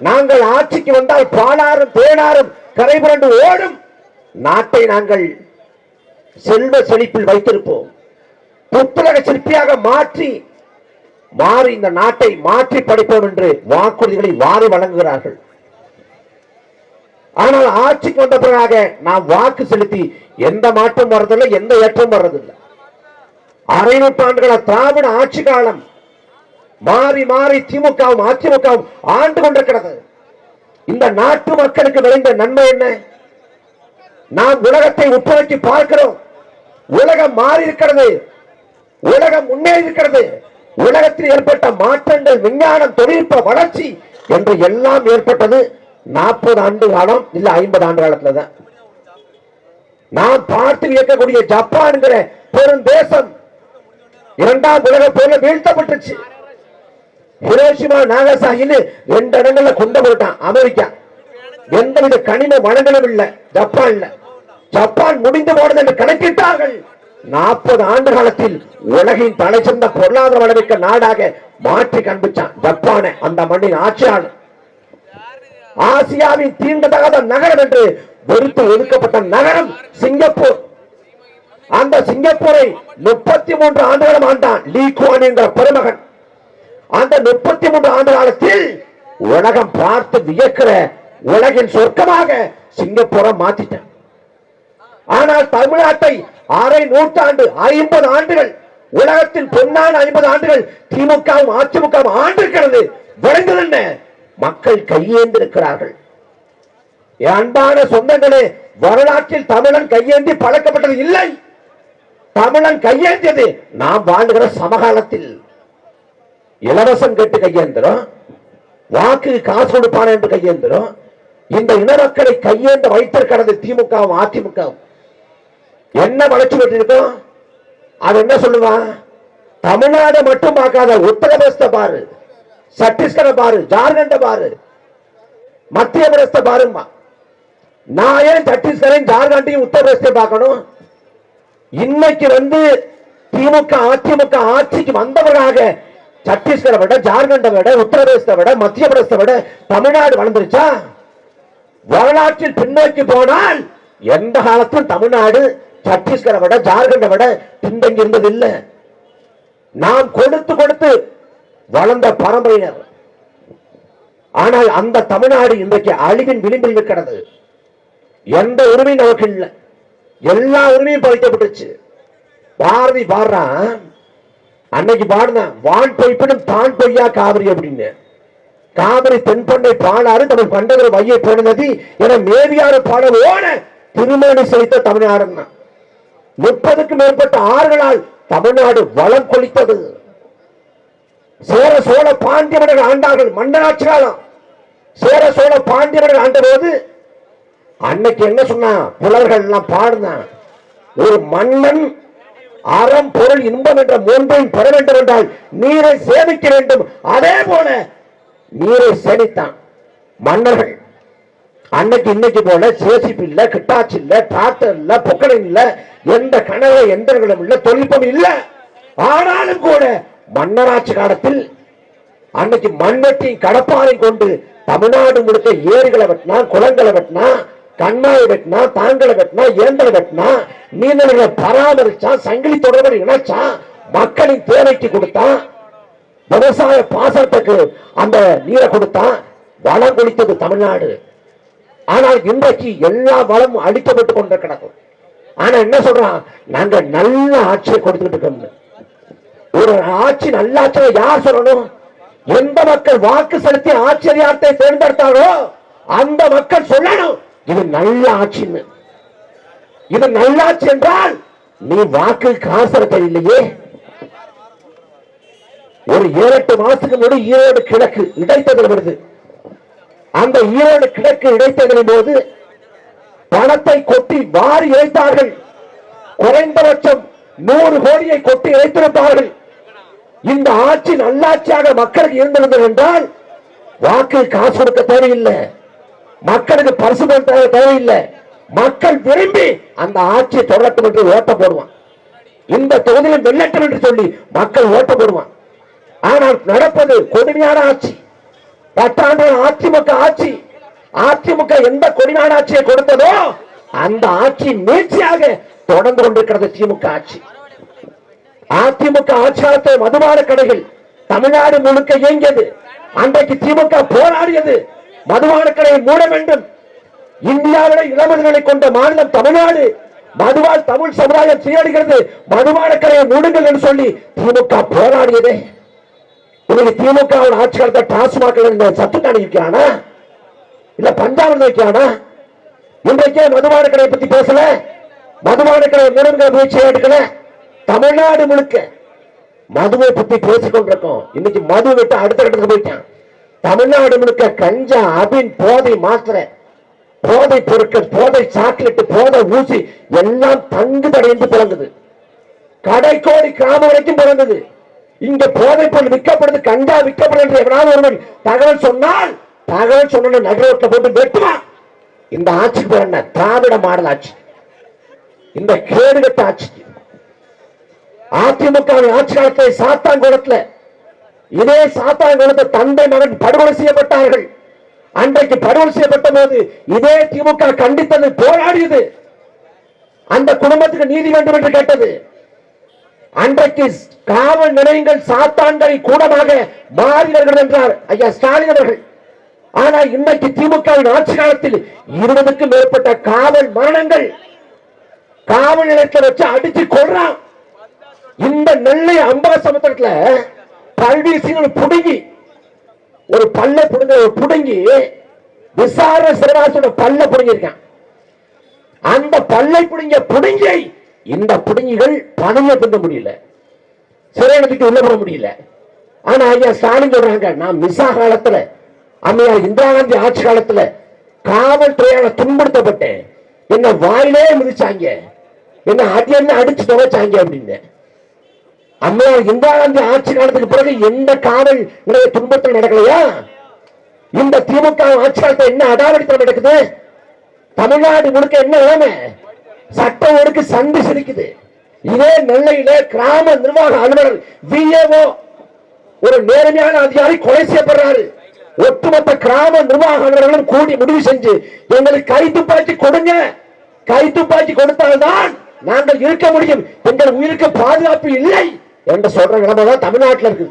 நாங்கள் ஆட்சிக்கு வந்தால் பாலாறும் தேனாரும் கரை புரண்டு ஓடும். நாட்டை நாங்கள் செல்வ செழிப்பில் வைத்திருப்போம். புத்தக சிற்பியாக மாற்றி மாறி இந்த நாட்டை மாற்றி படிப்போம் என்று வாக்குறுதிகளை வாரி வழங்குகிறார்கள். ஆனால் ஆட்சிக்கு வந்த பிறகாக நாம் வாக்கு செலுத்தி எந்த மாற்றம் வர்றதில்லை எந்த ஏற்றம் வர்றதில்லை. அரை நூற்றாண்டுகள திராவிட ஆட்சி காலம் மாறி மாறி திமுகவும் அதிமுகவும் ஆண்டு கொண்டிருக்கிறது. இந்த நாட்டு மக்களுக்கு விளைந்த நன்மை என்ன? நாம் உலகத்தை உற்றுநோக்கி பார்க்கிறோம். உலகம் மாறி இருக்கிறது. உலகம் முன்னேறி இருக்கிறது. உலகத்தில் ஏற்பட்ட மாற்றங்கள் விஞ்ஞானம் தொழில்நுட்ப வளர்ச்சி என்று எல்லாம் ஏற்பட்டது நாற்பது ஆண்டு காலம் இல்ல ஐம்பது ஆண்டு காலத்துல தான். நாம் பார்த்து வியக்கக்கூடிய ஜப்பான்கிற பெரும் தேசம் இரண்டாம் உலக போல வீழ்த்தப்பட்டுச்சு. ஹிரோஷிமா நாகசாகின்னு ரெண்டு இடங்கள்ல கொண்டு போட்டான் அமெரிக்கா. எந்தவித கனிம வளங்களும் இல்ல ஜப்பான்ல. ஜப்பான் முடிந்து போனது என்று கணக்கிட்டார்கள். நாற்பது ஆண்டு காலத்தில் உலகின் தலை சிறந்த பொருளாதார வளமிக்க நாடாக மாற்றி காண்பிச்சான் ஜப்பானை அந்த மண்ணின் ஆட்சியாளர். ஆசியாவின் தீண்டத்தகாத நகரம் என்று வெறுத்து ஒதுக்கப்பட்ட நகரம் சிங்கப்பூர். அந்த சிங்கப்பூரை முப்பத்தி மூன்று ஆண்டுகளும் ஆண்டான் லீ குவான் என்ற பெருமகன். அந்த முப்பத்தி மூன்று ஆண்டு காலத்தில் உலகம் பார்த்து வியக்கிற உலகின் சொர்க்கமாக சிங்கப்பூரை மாத்திட்டான் ஆனால் தமிழ்நாட்டை அரை நூற்றாண்டு ஐம்பது ஆண்டுகள் உலகத்தில் பொன்னான ஐம்பது ஆண்டுகள் திமுகவும் அதிமுகவும் ஆண்டிருக்கிறது விளைந்தது என்ன? மக்கள் கையேந்திருக்கிறார்கள். இருக்கிறார்கள் அன்பான சொந்தங்களே வரலாற்றில் தமிழன் கையேந்தி பழக்கப்பட்டது இல்லை. தமிழன் கையேந்தியது நாம் வாழ்கிற சமகாலத்தில். இலவசம் கேட்டு கையேந்திரம் வாக்கு காசு கொடுப்பான என்று கையேந்திரம் இந்த இனமக்களை கையேந்த வைத்திருக்கிறது திமுகவும் அதிமுகவும் என்ன வளர்ச்சி பெற்றிருக்கோம் அது என்ன சொல்லுவான் தமிழ்நாடு மட்டும் பார்க்காத உத்தரப்பிரதேசத்தை பாரு சத்தீஸ்கரை பாரு ஜார்க்கண்ட பாரு மத்திய பிரதேசத்தை பாருமா நான் ஏன் சத்தீஸ்கரையும் ஜார்க்கண்டையும் உத்தரப்பிரதேசத்தை பார்க்கணும்? இன்னைக்கு வந்து திமுக அதிமுக ஆட்சிக்கு வந்தவர்களாக சத்தீஸ்கரை விட ஜார்க்கண்டை விட உத்தரப்பிரதேசத்தை விட மத்திய பிரதேசத்தை விட தமிழ்நாடு வளர்ந்துருச்சா? வரலாற்றில் பின்னோக்கி போனால் எந்த காலத்திலும் தமிழ்நாடு சத்தீஸ்கரை விட ஜார்க்கண்டை விட பின்தங்கி இருந்தது இல்லை நாம் கொடுத்து கொடுத்து வளர்ந்த பரம்பரையினர். ஆனால் அந்த தமிழ்நாடு இன்றைக்கு அழிவின் விளிம்பில் நிற்கிறது. எந்த உரிமையும் நமக்கு இல்லை. எல்லா உரிமையும் பறிக்கப்பட்டுச்சு பாரதி பாடுறான் அன்னைக்கு பாடினான் வான் பொய்ப்பினும் தான் பொய்யா காவிரி அப்படின்னு. காவிரி தென்பண்ணை பாடாறு தமிழ் பண்டகர் வையை போனதி என மேவியாறு பாடல் ஓட திருமணி செய்த தமிழ்நாடுன்னா முப்பதுக்கும் மேற்பட்ட ஆறுகளால் தமிழ்நாடு வளம் கொளித்தது. சேர சோழ பாண்டியவர்கள் ஆண்டார்கள் மன்னராட்சி காலம். சேர சோழ பாண்டியவர்கள் ஆண்டபோது அன்னைக்கு என்ன சொன்னா புலவர்கள் எல்லாம் பாடினான் ஒரு மன்னன் அறம் பொருள் இன்பம் என்ற மூன்றையும் பெற வேண்டும் என்றால் நீரை சேமிக்க வேண்டும். அதே போல நீரை சேமித்தான் மன்னர்கள். அன்னைக்கு இன்னைக்கு போல சேசிப்பு இல்ல கிட்டாச்சு இல்ல டிராக்டர் இல்ல பொக்கலின் இல்ல எந்த கனவு எந்திரங்களும் இல்ல தொழில்நுட்பம் இல்ல. ஆனாலும் கூட மன்னராட்சி காலத்தில் அன்னைக்கு மண்வெட்டி கடப்பாறை கொண்டு தமிழ்நாடு முழுக்க ஏரிகளை வெட்டினா குளங்களை வெட்டினா கண்ணாயை கட்டினா தாங்களை கட்டினா ஏந்தலை கட்டினா நீர்நிலைகளை பராமரிச்சான் சங்கிலி தொடர்பு இணைச்சான் மக்களின் தேவைக்கு கொடுத்தான் விவசாய பாசனத்துக்கு அந்த நீரை கொடுத்தான் வளம் குளித்தது தமிழ்நாடு. ஆனால் இன்றைக்கு எல்லா வளமும் அழிக்கப்பட்டு கொண்டு கிடக்கும். ஆனா என்ன சொல்றான்? நாங்க நல்ல ஆட்சியை கொடுத்துட்டு இருக்கோம் ஒரு ஆட்சி நல்ல ஆட்சியை யார் சொல்லணும்? எந்த மக்கள் வாக்கு செலுத்தி ஆட்சியர் அதிகாரத்தை தேர்ந்தெடுத்தாரோ அந்த மக்கள் சொல்லணும். இது நல்ல ஆட்சின்னு இது நல்லாட்சி என்றால் நீ வாக்கு காசரத்தை இல்லையே. ஒரு ஏழு எட்டு மாசத்துக்கு முன்னாடி ஈரோடு கிழக்கு இடைத்தேர்தல் வருது. அந்த ஈரோடு கிழக்கு இடைத்தேர்தலின் போது பணத்தை கொட்டி வாரி இழைத்தார்கள். குறைந்தபட்சம் நூறு கோடியை கொட்டி இழைத்திருப்பார்கள். இந்த ஆட்சி நல்லாட்சியாக மக்களுக்கு இருந்திருந்தது என்றால் வாக்கு காசு கொடுக்க தேவையில்லை. மக்களுக்கு பரிசு தேவை தேவையில்லை. மக்கள் விரும்பி அந்த ஆட்சியை தொடரட்டும் என்று ஓட்ட போடுவான். இந்த தொகுதியில் வெள்ளட்டும் என்று சொல்லி மக்கள் ஓட்ட போடுவான். ஆனால் நடப்பது கொடுமையான ஆட்சி. பத்தாண்டு அதிமுக ஆட்சி. அதிமுக எந்த கொடிநாடு ஆட்சியை கொடுத்ததோ அந்த ஆட்சி மீட்சியாக தொடர்ந்து கொண்டிருக்கிறது திமுக ஆட்சி. அதிமுக ஆட்சியாளத்தை மதுபான கடைகள் தமிழ்நாடு முழுக்க இயங்கியது. அன்றைக்கு திமுக போராடியது. மதுபான கடையை மூட வேண்டும். இந்தியாவில இளமதிகளை கொண்ட மாநிலம் தமிழ்நாடு. மதுவால் தமிழ் சமுதாயம் சீரடுகிறது மதுபான கடையை மூடுங்கள் என்று சொல்லி திமுக போராடியதே. இன்னைக்கு திமுக ஆட்சி காலத்தை டாஸ்மாக் சத்து காணி இல்ல பஞ்சாபம் வைக்கிறானா இன்றைக்கே மதுபான கடையை பத்தி பேசல. மதுபான கடை மூடுங்கிற முயற்சியை எடுக்கல. தமிழ்நாடு முழுக்க மதுவை பத்தி பேசிக்கொண்டிருக்கோம். இன்னைக்கு மது விட்டு அடுத்த கட்டத்துக்கு போயிட்டான். தமிழ்நாடு முழுக்க கஞ்சா அபின் போதை மாத்திரை போதை பொருட்கள் போதை சாக்லேட் போதை ஊசி எல்லாம் தங்கு தடைந்து பிறந்தது. கடைக்கோடி கிராமம் வரைக்கும் பிறந்தது. இங்க போதை பொருள் விற்கப்படுது கஞ்சா விற்கப்படுது எவனாவது ஒருவன் தகவல் சொன்னால் தகவல் சொன்ன நகரோட்டில் போட்டு வெட்டுவான். இந்த ஆட்சிக்கு பேர் என்ன? திராவிட மாடல் ஆட்சி. இந்த கேடுகட்ட ஆட்சிக்கு அதிமுக ஆட்சி காலத்தை சாத்தான்குளத்துல இதே சாத்தான்குளத்தை தந்தை மகன் படுகொலை செய்யப்பட்டார்கள். அன்றைக்கு படுகொலை செய்யப்பட்ட போது இதே திமுக கண்டித்தது போராடியது. அந்த குடும்பத்துக்கு நீதி வேண்டும் என்று கேட்டது. அன்றைக்கு காவல் நிலையங்கள் சாத்தான்களை கூடமாக மாறினர்கள் என்றார். ஐயா ஸ்டாலின் அவர்கள். ஆனால் இன்னைக்கு திமுகவின் ஆட்சி காலத்தில் இருபதுக்கும் மேற்பட்ட காவல் மரணங்கள் காவல் நிலையத்தை வச்சு அடிச்சு கொள்றான் இந்த நெல்லை அம்பாசமுத்திரத்துல பல்வீசிகள் புடுங்கி ஒரு பல்ல புடுங்க ஒரு புடுங்கி விசாரண சிறவாசோட பல்ல புடுங்கியிருக்கான். அந்த பல்லை புடுங்க புடுங்கை இந்த புடுங்கிகள் பணியை பிந்த முடியல. சிறையிடத்துக்கு உள்ள போட முடியல. ஆனா ஐயா ஸ்டாலின் சொல்றாங்க நான் மிசா காலத்துல அம்மையார் இந்திரா காந்தி ஆட்சி காலத்துல காவல்துறையால துன்புறுத்தப்பட்டேன். என்ன வாயிலே மிதிச்சாங்க. என்ன அடி என்ன அடிச்சு துவைச்சாங்க அப்படின்னு. அம்மையார் இந்திரா காந்தி ஆட்சி காலத்துக்கு பிறகு எந்த காவல் நிறைய துன்பத்தில் நடக்கலையா? இந்த திமுக ஆட்சி காலத்துல என்ன அடாவடித்தனம் நடக்குது? தமிழ்நாடு முழுக்க என்ன நிலைமை? சட்ட ஒடுக்கு சந்தி சிரிக்குது. இதே நெல்லையில கிராம நிர்வாக அலுவலர் விஏஓ ஒரு நேர்மையான அதிகாரி கொலை செய்யப்படுறாரு. ஒட்டுமொத்த கிராம நிர்வாக அலுவலர்களும் கூடி முடிவு செஞ்சு எங்களுக்கு கை துப்பாக்கி கொடுங்க. கை துப்பாக்கி கொடுத்தால்தான் நாங்கள் இருக்க முடியும். எங்கள் உயிருக்கு பாதுகாப்பு இல்லை. என்று சொல்ற நிலைமை தான் தமிழ்நாட்டில் இருக்கு.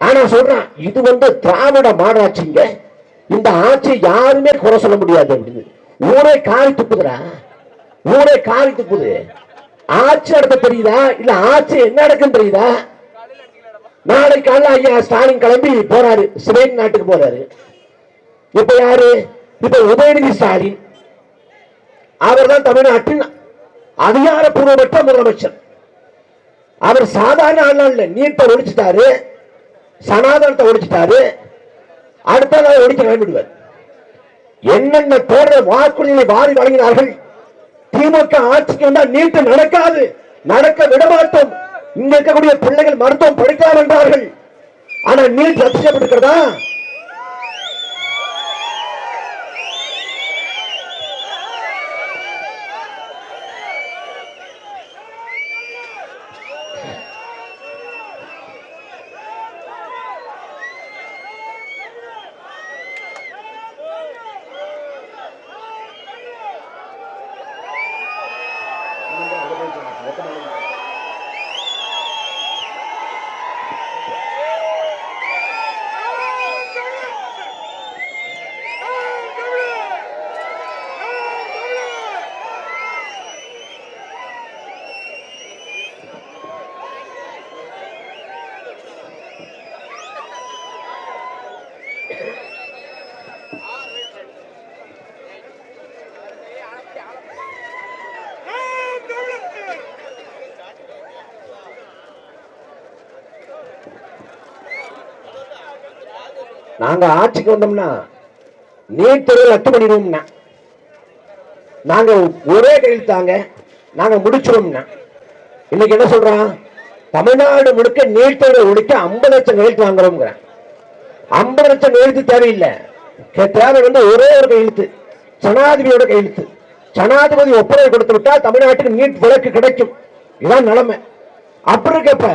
ஆனா சொல்றான் இது வந்து திராவிட மாநாட்சிங்க இந்த ஆட்சி யாருமே குறை சொல்ல முடியாது அப்படின்னு. ஊரே காரி துப்புதுடா. ஊரே காரி துப்புது. ஆட்சி நடத்த தெரியுதா? இல்ல ஆட்சி என்ன நடக்கும் தெரியுதா? நாளை காலைல ஐயா ஸ்டாலின் கிளம்பி போறாரு. ஸ்பெயின் நாட்டுக்கு போறாரு. இப்ப யாரு? இப்ப உதயநிதி ஸ்டாலின். அவர் தான் தமிழ்நாட்டின் அதிகாரப்பூர்வமற்ற முதலமைச்சர். அவர் சாதாரண ஆள் இல்ல. நீட்டை ஒழிச்சிட்டாரு சனாதனத்தை ஒழிச்சிட்டாரு அடுத்த நாள் ஒழிக்க கிளம்பிடுவார் என்னென்ன தேர்தல் வாக்குறுதிகளை வாரி வழங்கினார்கள்? திமுக ஆட்சிக்கு வந்தால் நீட்டு நடக்காது. நடக்க விடமாட்டோம். இங்க இருக்கக்கூடிய பிள்ளைகள் மருத்துவம் படிக்கலாம் என்றார்கள். ஆனா நீட் ரத்து செய்யப்பட்டிருக்கிறதா? ఒకటి நாங்க ஆட்சிக்கு வந்தோம்னா நீட் தேர்வு ரத்து பண்ணிடுவோம்னா. நாங்க ஒரே கையெழுத்தாங்க நாங்க முடிச்சிருவோம்னா இன்னைக்கு என்ன சொல்றான் தமிழ்நாடு முழுக்க நீட் தேர்வை ஒழிக்க ஐம்பது லட்சம் கையெழுத்து வாங்குறோம்ங்கிறேன் ஐம்பது லட்சம் கையெழுத்து தேவையில்லை. தேவை வந்து ஒரே ஒரு கையெழுத்து ஜனாதிபதியோட கையெழுத்து. ஜனாதிபதி ஒப்புதல் கொடுத்து விட்டா தமிழ்நாட்டுக்கு நீட் விலக்கு கிடைக்கும். இதான் நிலைமை. அப்படி இருக்கப்ப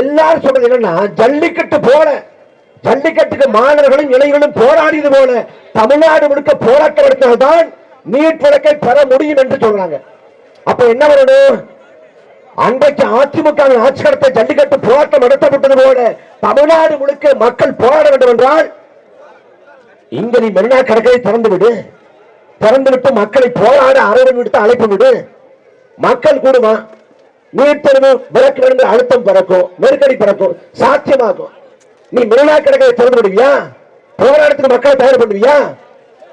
எல்லாரும் சொல்றது என்னன்னா ஜல்லிக்கட்டு போல. ஜல்லிக்கட்டுக்கு மாணவர்களும் இளைஞர்களும் போராடியது போல தமிழ்நாடு முழுக்க போராட்டம் தான் நீட் விளக்கை பெற முடியும் என்று சொல்றாங்க. அப்ப என்ன வரணும் அன்றைக்கு அதிமுக ஆட்சி நடத்த ஜல்லிக்கட்டு போராட்டம் நடத்தப்பட்டது போல தமிழ்நாடு முழுக்க மக்கள் போராட வேண்டும் என்றால் இங்க நீ மெரினா கடற்கரை திறந்து விடு. திறந்து விட்டு மக்களை போராட அரவணை விடுத்து அழைப்பு விடு. மக்கள் கூடுமா? நீட் தேர்வு விளக்கு வேண்டும் அழுத்தம் பிறக்கும் நெருக்கடி பிறக்கும் சாத்தியமாகும். நீ மெரினா கடற்கரை திறந்து விடுவியா? போராட்டத்துக்கு மக்களை தயார் பண்ணுவியா?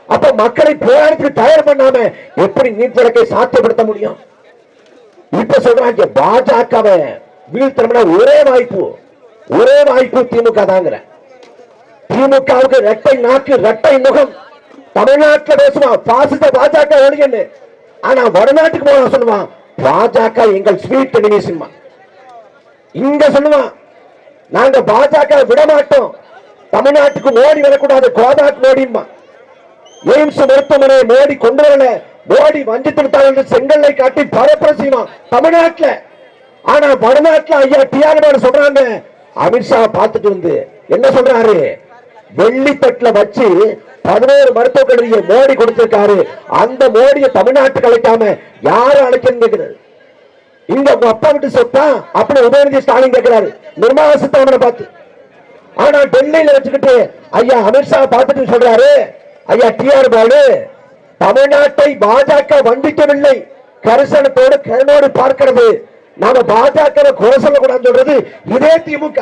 அப்ப மக்களை போராட்டத்துக்கு தயார் பண்ணாம எப்படி நீட் சாத்தியப்படுத்த முடியும்? இப்ப சொல்றாங்க பாஜகவை வீழ்த்தனம்னா ஒரே வாய்ப்பு. ஒரே வாய்ப்பு திமுக தாங்கிற திமுகவுக்கு ரெட்டை நாக்கு ரெட்டை முகம். தமிழ்நாட்டில் பேசுவான் பாசிச பாஜக ஒழுங்கன்னு ஆனா வடநாட்டுக்கு போனா சொல்லுவான் பாஜக எங்கள் ஸ்வீட் எனிமிஸ்மா இங்க சொல்லுவான் நாங்க பாஜக விட மாட்டோம் தமிழ்நாட்டுக்கு மோடி வரக்கூடாது கோதாக் மோடிமா எய்ம்ஸ் மருத்துவமனை மோடி கொண்டு வரல. மோடி வஞ்சித்து விட்டார் என்று செங்கல்லை காட்டி பரப்புரை செய்வான் தமிழ்நாட்டுல. ஆனா வடநாட்டில் ஐயா டிஆர் சொல்றாங்க. அமித்ஷா பார்த்துட்டு வந்து என்ன சொல்றாரு? வெள்ளித்தட்டுல வச்சு பதினோரு மருத்துவக் கல்லூரியை மோடி கொடுத்திருக்காரு. அந்த மோடியை தமிழ்நாட்டுக்கு அழைக்காம யாரும் அழைக்கணும் இந்த உங்க அப்பா விட்டு சொத்தா அப்படி உதயநிதி ஸ்டாலின் கேட்கிறாரு. நிர்மலா சீதாராமனை பார்த்து. ஆனா டெல்லியில வச்சுக்கிட்டு ஐயா அமித்ஷா பார்த்துட்டு சொல்றாரு. ஐயா டிஆர் பாலு தமிழ்நாட்டை பாஜக வஞ்சிக்கவில்லை. கரிசனத்தோடு கருணோடு பார்க்கிறது. நாம பாஜக குறை சொல்லக்கூடாது சொல்றது இதே திமுக.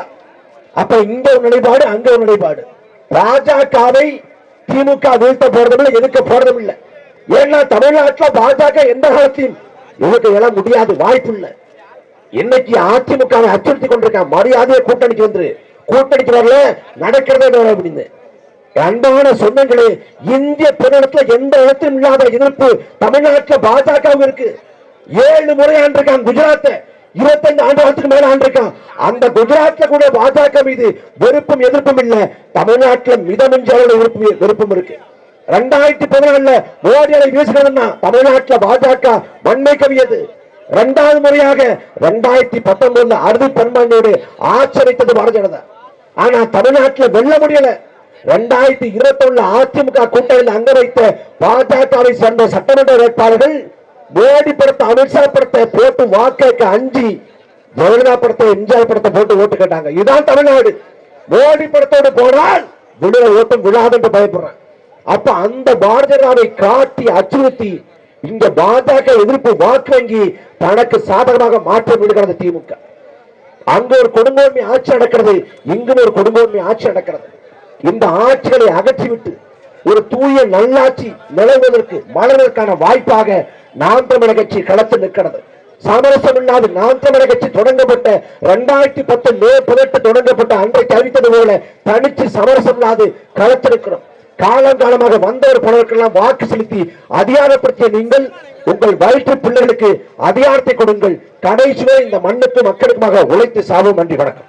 அப்ப இங்க ஒரு நிலைப்பாடு அங்க ஒரு நிலைப்பாடு. பாஜகவை திமுக வீழ்த்த போறதும் எதுக்க போறதும் இல்லை ஏன்னா தமிழ்நாட்டில் பாஜக எந்த காலத்தையும் இவங்க எல்லாம் முடியாது வாய்ப்பு இல்லை இன்னைக்கு அதிமுக அச்சுறுத்தி கொண்டிருக்கான் மரியாதையை கூட்டணிக்கு வந்து கூட்டணிக்கு வரல நடக்கிறதே வேற அப்படின்னு அன்பான சொந்தங்களே இந்திய பெருநிலத்தில் எந்த இடத்திலும் இல்லாத எதிர்ப்பு தமிழ்நாட்டுல பாஜகவும் இருக்கு. ஏழு முறை ஆண்டிருக்கான் குஜராத்தை இருபத்தைந்து ஆண்டு காலத்துக்கு மேல ஆண்டிருக்கான். அந்த குஜராத்ல கூட பாஜக மீது வெறுப்பும் எதிர்ப்பும் இல்ல. தமிழ்நாட்டுல மிதமிஞ்ச அளவு வெறுப்பும் இருக்கு. ரெண்டாயிரத்தி பதினாலுல மோடி அலை வீசுகிறதுனா தமிழ்நாட்டுல பாஜக வன்மை கவியது. இரண்டாவது முறையாக ரெண்டாயிரத்தி பத்தொன்பதுல அறுதி பெரும்பான்மையோடு ஆச்சரித்தது பாரதிய ஜனதா. ஆனா தமிழ்நாட்டுல வெல்ல முடியல. ரெண்டாயிரத்தி இருபத்தி ஒண்ணுல அதிமுக கூட்டணியில் அங்க வைத்த பாஜகவை சேர்ந்த சட்டமன்ற வேட்பாளர்கள் மோடி படத்தை அமித்ஷா படத்தை போட்டு வாக்கேற்க அஞ்சி ஜெயலலிதா படத்தை எம்ஜிஆர் படத்தை போட்டு ஓட்டு கேட்டாங்க. இதுதான் தமிழ்நாடு. மோடி படத்தோடு போனால் விழுற ஓட்டம் விழாது என்று பயப்படுறான் அப்ப அந்த பாரதிய காட்டி அச்சுறுத்தி இந்த பாஜக எதிர்ப்பு வாக்கு வங்கி தனக்கு சாதகமாக மாற்றம் விடுகிறது திமுக. அங்க ஒரு கொடுங்கோன்மை ஆட்சி நடக்கிறது இங்கும் ஒரு கொடுங்கோன்மை ஆட்சி நடக்கிறது. இந்த ஆட்சிகளை அகற்றிவிட்டு ஒரு தூய நல்லாட்சி நிலவுவதற்கு மலர்வதற்கான வாய்ப்பாக நாம் தமிழக கட்சி களத்தில் நிற்கிறது. சமரசம் இல்லாத நாம் தமிழக கட்சி தொடங்கப்பட்ட இரண்டாயிரத்தி பத்து மே பதினெட்டு தொடங்கப்பட்ட அன்றைக்கு அறிவித்தது போல தனிச்சு சமரசம் இல்லாது களத்திருக்கிறோம் காலங்காலமாக வந்தவர் பலருக்கெல்லாம் வாக்கு செலுத்தி அதிகாரப்படுத்திய நீங்கள் உங்கள் வயிற்று பிள்ளைகளுக்கு அதிகாரத்தை கொடுங்கள். கடைசிவே இந்த மண்ணுக்கு மக்களுக்குமாக உழைத்து சாவும் நன்றி வணக்கம்.